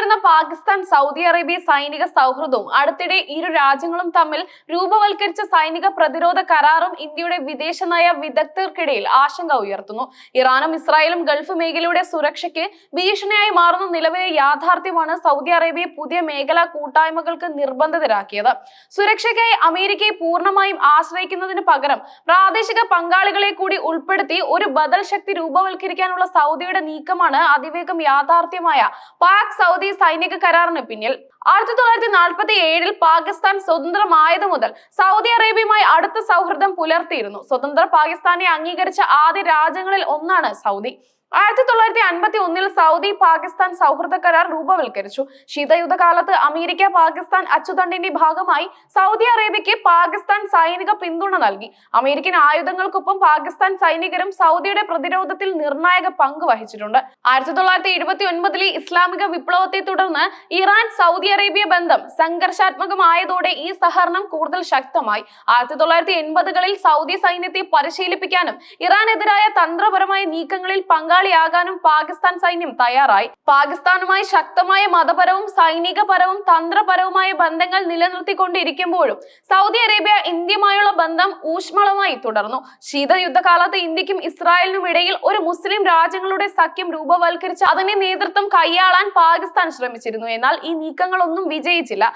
വരുന്ന Pakistan Saudi Arabia സൈനിക സൗഹൃദവും അടുത്തിടെ ഇരു രാജ്യങ്ങളും തമ്മിൽ രൂപവൽക്കരിച്ച സൈനിക പ്രതിരോധ കരാറും ഇന്ത്യയുടെ വിദേശനയ വിദഗ്ധർക്കിടയിൽ ആശങ്ക ഉയർത്തുന്നു. ഇറാനും ഇസ്രായേലും ഗൾഫ് മേഖലയുടെ സുരക്ഷയ്ക്ക് ഭീഷണിയായി മാറുന്ന നിലവിലെ യാഥാർത്ഥ്യമാണ് സൗദി അറേബ്യയെ പുതിയ മേഖലാ കൂട്ടായ്മകൾക്ക് നിർബന്ധിതരാക്കിയത്. സുരക്ഷയ്ക്കായി അമേരിക്കയെ പൂർണമായും ആശ്രയിക്കുന്നതിന് പകരം പ്രാദേശിക പങ്കാളികളെ കൂടി ഉൾപ്പെടുത്തി ഒരു ബദൽ ശക്തി രൂപവൽക്കരിക്കാനുള്ള സൗദിയുടെ നീക്കമാണ് അതിവേഗം യാഥാർത്ഥ്യമായ പാക് സൗദി സൈനിക കരാറിന് പിന്നിൽ ആയിരത്തി തൊള്ളായിരത്തി നാൽപ്പത്തി ഏഴിൽ പാകിസ്ഥാൻ സ്വതന്ത്രമായത് മുതൽ സൗദി അറേബ്യയുമായി അടുത്ത സൗഹൃദം പുലർത്തിയിരുന്നു. സ്വതന്ത്ര പാകിസ്ഥാനെ അംഗീകരിച്ച ആദ്യ രാജ്യങ്ങളിൽ ഒന്നാണ് സൗദി. ആയിരത്തി തൊള്ളായിരത്തി അൻപത്തി ഒന്നിൽ സൗദി പാകിസ്ഥാൻ സൗഹൃദ കരാർ രൂപവൽക്കരിച്ചു. ശീതയുദ്ധ കാലത്ത് അമേരിക്ക പാകിസ്ഥാൻ അച്ചുതണ്ടിന്റെ ഭാഗമായി സൗദി അറേബ്യയ്ക്ക് പാകിസ്ഥാൻ സൈനിക പിന്തുണ നൽകി. അമേരിക്കൻ ആയുധങ്ങൾക്കൊപ്പം പാകിസ്ഥാൻ സൈനികരും സൗദിയുടെ പ്രതിരോധത്തിൽ നിർണായക പങ്ക് വഹിച്ചിട്ടുണ്ട്. ആയിരത്തി തൊള്ളായിരത്തി എഴുപത്തി ഒൻപതിലെ ഇസ്ലാമിക വിപ്ലവത്തെ തുടർന്ന് ഇറാൻ സൗദി അറേബ്യ ബന്ധം സംഘർഷാത്മകമായതോടെ ഈ സഹകരണം കൂടുതൽ ശക്തമായി. ആയിരത്തി തൊള്ളായിരത്തി എൺപതുകളിൽ സൗദി സൈന്യത്തെ പരിശീലിപ്പിക്കാനും ഇറാനെതിരായ തന്ത്രപരമായ നീക്കങ്ങളിൽ പങ്കാളിയാകാനും പാകിസ്ഥാൻ സൈന്യം തയ്യാറായി. പാകിസ്ഥാനുമായി ശക്തമായ മതപരവും സൈനികപരവും തന്ത്രപരവുമായ ബന്ധങ്ങൾ നിലനിർത്തിക്കൊണ്ടിരിക്കുമ്പോഴും സൗദി അറേബ്യ ഇന്ത്യയുമായുള്ള ബന്ധം ഊഷ്മളമായി തുടർന്നു. ശീതയുദ്ധകാലത്ത് ഇന്ത്യക്കും ഇസ്രായേലിനും ഇടയിൽ ഒരു മുസ്ലിം രാജ്യങ്ങളുടെ സഖ്യം രൂപവൽക്കരിച്ച് അതിന്റെ നേതൃത്വം കൈയാളാൻ പാകിസ്ഥാൻ ശ്രമിച്ചിരുന്നു. എന്നാൽ ഈ നീക്കങ്ങളൊന്നും വിജയിച്ചില്ല.